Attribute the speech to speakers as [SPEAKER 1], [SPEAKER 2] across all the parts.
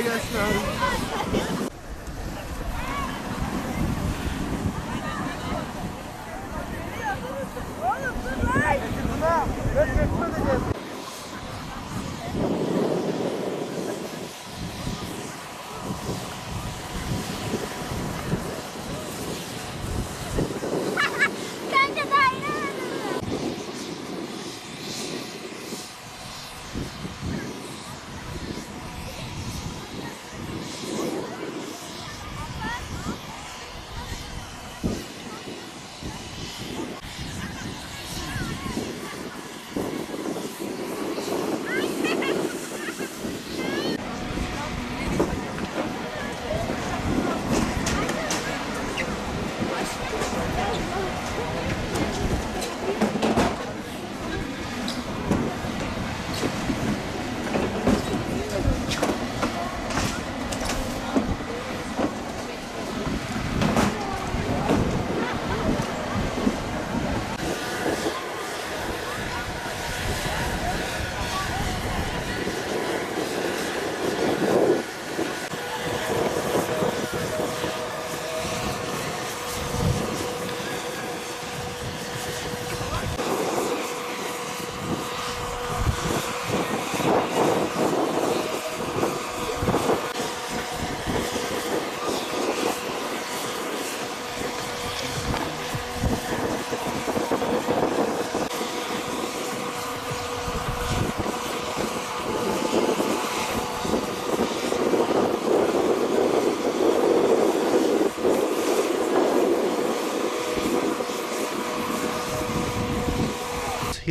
[SPEAKER 1] I guess.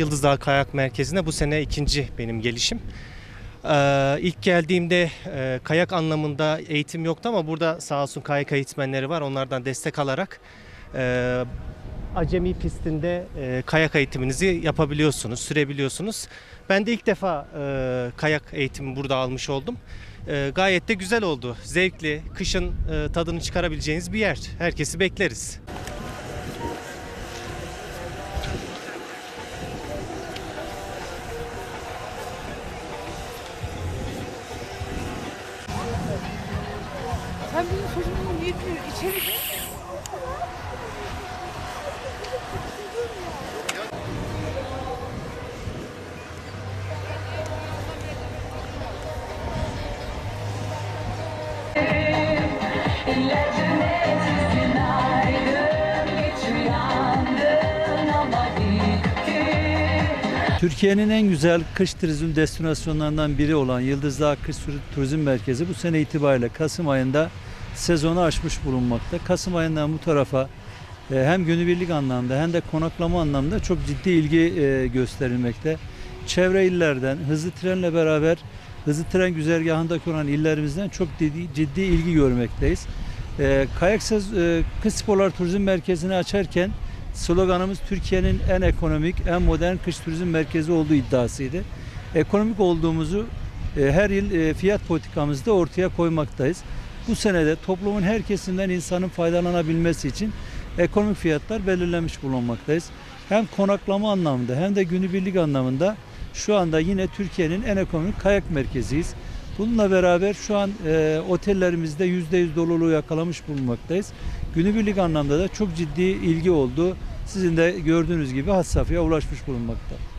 [SPEAKER 2] Yıldız Dağı Kayak Merkezi'ne bu sene ikinci benim gelişim. Ee, ilk geldiğimde e, kayak anlamında eğitim yoktu ama burada sağ olsun kayak eğitmenleri var. Onlardan destek alarak e, acemi pistinde e, kayak eğitiminizi yapabiliyorsunuz, sürebiliyorsunuz. Ben de ilk defa e, kayak eğitimi burada almış oldum. E, gayet de güzel oldu. Zevkli, kışın e, tadını çıkarabileceğiniz bir yer. Herkesi bekleriz.
[SPEAKER 3] Sen benim çocuğumun niyetini içeri
[SPEAKER 4] Türkiye'nin en güzel kış turizm destinasyonlarından biri olan Yıldız Dağı Kış Turizm Merkezi bu sene itibariyle Kasım ayında sezonu açmış bulunmakta. Kasım ayından bu tarafa e, hem günübirlik anlamda hem de konaklama anlamda çok ciddi ilgi e, gösterilmekte. Çevre illerden hızlı trenle beraber hızlı tren güzergahındaki olan illerimizden çok ciddi, ciddi ilgi görmekteyiz. E, Kayak Kış Sporlar Turizm Merkezi'ni açarken sloganımız Türkiye'nin en ekonomik, en modern kış turizm merkezi olduğu iddiasıydı. Ekonomik olduğumuzu her yıl fiyat politikamızda ortaya koymaktayız. Bu senede toplumun her kesimden insanın faydalanabilmesi için ekonomik fiyatlar belirlemiş bulunmaktayız. Hem konaklama anlamında hem de günübirlik anlamında şu anda yine Türkiye'nin en ekonomik kayak merkeziyiz. Bununla beraber şu an e, otellerimizde %100 doluluğu yakalamış bulunmaktayız. Günübirlik anlamda da çok ciddi ilgi oldu. Sizin de gördüğünüz gibi has ulaşmış bulunmakta.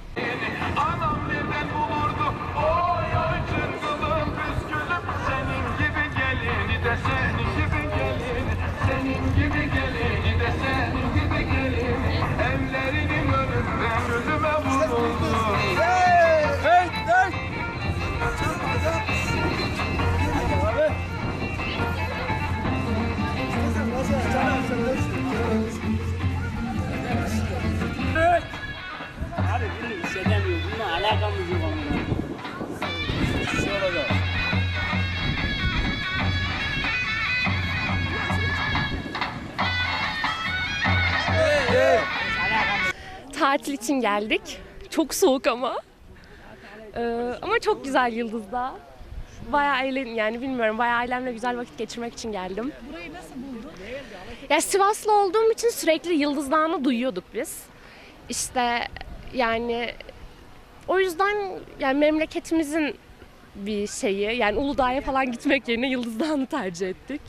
[SPEAKER 5] Tatil için geldik. Çok soğuk ama. Ee, ama çok güzel Yıldız'da. Bayağı eğlen yani bilmiyorum bayağı ailemle güzel vakit geçirmek için geldim.
[SPEAKER 3] Burayı nasıl buldun?
[SPEAKER 5] Ya Sivaslı olduğum için sürekli Yıldız Dağı'nı duyuyorduk biz. İşte yani o yüzden yani memleketimizin bir şeyi. Yani Uludağ'a falan gitmek yerine Yıldız Dağı'nı tercih ettik.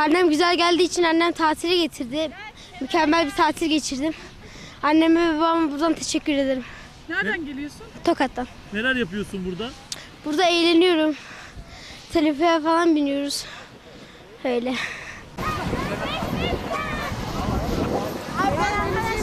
[SPEAKER 1] Karnem güzel geldiği için annem tatile getirdi. Mükemmel bir tatil geçirdim. Anneme ve babama buradan teşekkür ederim.
[SPEAKER 3] Nereden geliyorsun?
[SPEAKER 1] Tokat'tan.
[SPEAKER 6] Neler yapıyorsun burada?
[SPEAKER 1] Burada eğleniyorum. Telefeye falan biniyoruz. Öyle. Arkadaşlar